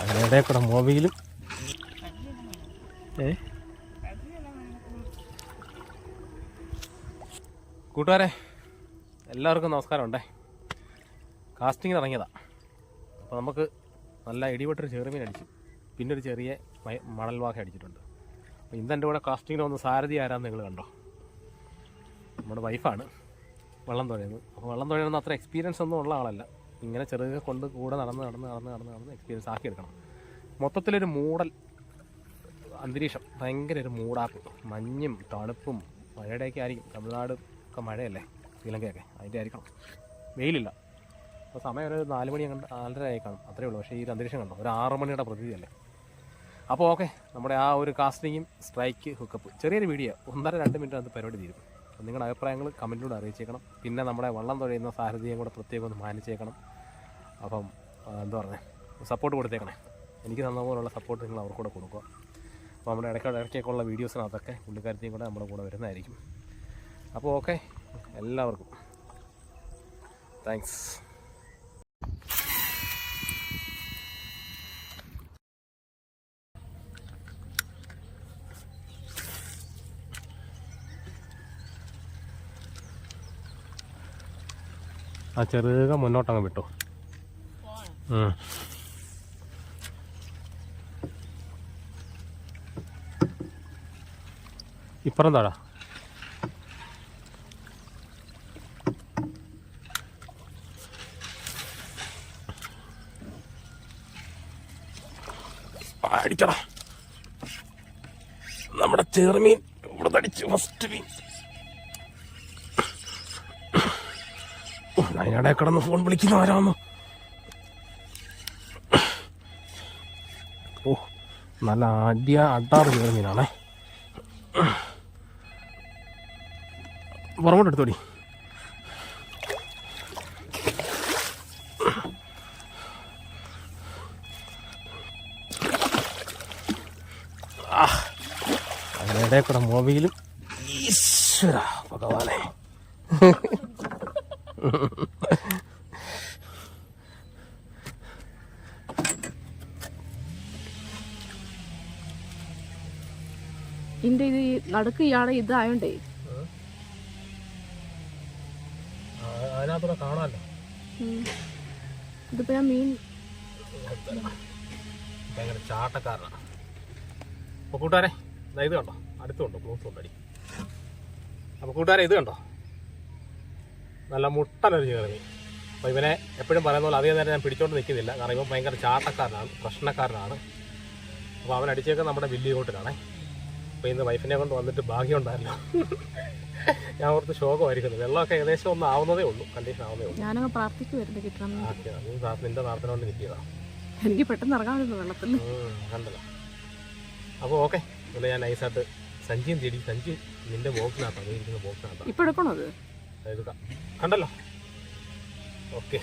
അതിനിടെ കൂടെ മൊബൈലും ഏ? കൂട്ടുകാരെ എല്ലാവർക്കും നമസ്കാരം ഉണ്ടേ. കാസ്റ്റിംഗ് ഇറങ്ങിയതാ. അപ്പോൾ നമുക്ക് നല്ല ഇടിപെട്ടൊരു ചെറുമീൻ അടിച്ചു. പിന്നെ ഒരു ചെറിയ മണൽവാഹ മണൽ വാഹ അടിച്ചിട്ടുണ്ട്. അപ്പോൾ ഇന്ന് എന്റെ കൂടെ കാസ്റ്റിങ്ങിന് വന്ന് സാരഥി ആരാന്ന് നിങ്ങൾ കണ്ടോ? നമ്മുടെ വൈഫാണ് വെള്ളം തുഴയുന്നത് അപ്പോൾ വെള്ളം തുഴയുന്ന അത്ര എക്സ്പീരിയൻസ് ഒന്നും ഉള്ള ആളല്ല. ഇങ്ങനെ ചെറുതൊക്കെ കൊണ്ട് കൂടെ നടന്ന് നടന്ന് നടന്ന് നടന്ന് നടന്ന് എക്സ്പീരിയൻസ് ആക്കിയെടുക്കണം മൊത്തത്തിലൊരു മൂടൽ അന്തരീക്ഷം ഭയങ്കര ഒരു മൂടാപ്പ് മഞ്ഞും തണുപ്പും മഴയുടെയൊക്കെ ആയിരിക്കും. തമിഴ്നാട് ഒക്കെ മഴയല്ലേ ശ്രീലങ്കയൊക്കെ അതിന്റെ ആയിരിക്കണം. വെയിലില്ല. അപ്പോൾ സമയം ഒരു നാല് മണി കണ്ട് നാലര ആയി കാണും. അത്രേ ഉള്ളൂ. പക്ഷേ ഈ അന്തരീക്ഷം കണ്ടോ? ഒരു ആറ് മണിയുടെ പ്രതീതിയല്ലേ. അപ്പോൾ ഓക്കെ നമ്മുടെ ആ ഒരു കാസ്റ്റിങ്ങും സ്ട്രൈക്ക് ഹുക്കപ്പ് ചെറിയൊരു വീഡിയോ ഒന്നര രണ്ട് മിനിറ്റ് അത് പരിപാടി തീരും. നിങ്ങളുടെ അഭിപ്രായങ്ങൾ കമന്റിലൂടെ അറിയിച്ചേക്കണം. പിന്നെ നമ്മുടെ വള്ളം തുഴയുന്ന സാഹചര്യം കൂടെ പ്രത്യേകം ഒന്ന് മാനിച്ചേക്കണം. അപ്പം എന്താ പറയുക സപ്പോർട്ട് കൊടുത്തേക്കണേ. എനിക്ക് തന്ന പോലുള്ള സപ്പോർട്ട് നിങ്ങൾ അവർക്കൂടെ കൊടുക്കുക. അപ്പോൾ നമ്മുടെ ഇടയ്ക്ക് ഇടയ്ക്കൊക്കെയുള്ള വീഡിയോസിനകത്തൊക്കെ പുള്ളിക്കാരത്തെയും കൂടെ നമ്മുടെ കൂടെ വരുന്നതായിരിക്കും. അപ്പോൾ ഓക്കെ എല്ലാവർക്കും. താങ്ക്സ് ആ. ഇപ്പുറം താടാ നമ്മുടെ ചെറുമീൻ ഇവിടെ അടിച്ചു ഫസ്റ്റ് മീൻ. അതിനിടെ കിടന്ന് ഫോൺ വിളിക്കുന്ന ആരാന്ന് നല്ല അടിയ അട്ടാറ് കയറി മീനാണേ. പുറമോട്ട് എടുത്തോടി. അതിനിടെ കൂടെ മൊബൈലും ഈശ്വര ഭഗവാനെ. ഇതിന്റെ ഇത് നടക്കുകയാണ് ഇതായോണ്ടേ. ഇതിപ്പോ ഞാൻ മീൻ ഭയങ്കര ചാട്ടക്കാരനാണ് അപ്പോൾ കൂട്ടുകാരെ ഇത് കണ്ടോ? അടുത്തുണ്ടോ ക്ലോസ് ഉണ്ടടി അപ്പോൾ കൂട്ടുകാരെ ഇത് കണ്ടോ? നല്ല ചേർമീൻ അപ്പോൾ ഇവനെ എപ്പോഴും പറയുന്ന പോലെ അധികം നേരം ഞാൻ പിടിച്ചോണ്ട് നിൽക്കുന്നില്ല കാരണം ഇവൻ ഭയങ്കര ചാട്ടക്കാരനാണ് പ്രശ്നക്കാരനാണ്. അപ്പോൾ അവൻ അടിച്ചേക്കുന്നത് നമ്മുടെ വില്ലിയോട്ടിലാണേ. അപ്പോൾ ഇന്ന് വൈഫിനെ കൊണ്ട് വന്നിട്ട് ഭാഗ്യം ഉണ്ടായിരുന്നു ഞാൻ ഓർത്ത് ശോകമായിരിക്കുന്നു. വെള്ളമൊക്കെ ഏകദേശം ഒന്നും ആവുന്നതേ ഉള്ളൂ. കണ്ടീഷൻ ആവുന്നതേ ഉള്ളൂ. ഞാനങ്ങ് പ്രാർത്ഥിക്കുമായിരുന്നു കിട്ടണം. നിന്റെ പ്രാർത്ഥന കൊണ്ട് കിട്ടിയതാണ് എനിക്ക് പെട്ടെന്ന് ഇറങ്ങാൻ പറ്റുന്നു വെള്ളത്തിൽ കണ്ടല്ലോ അപ്പോൾ ഓക്കെ ഇവിടെ ഞാൻ നൈസായിട്ട് സഞ്ചിയും തേടി സഞ്ചി നിന്റെ ബോക്സിനകത്താണ് ഇരിക്കുന്ന ബോക്സിനകത്താണ് ഇപ്പൊ എടുക്കണോ അത്? എടുക്കാം. കണ്ടല്ലോ? ഓക്കെ.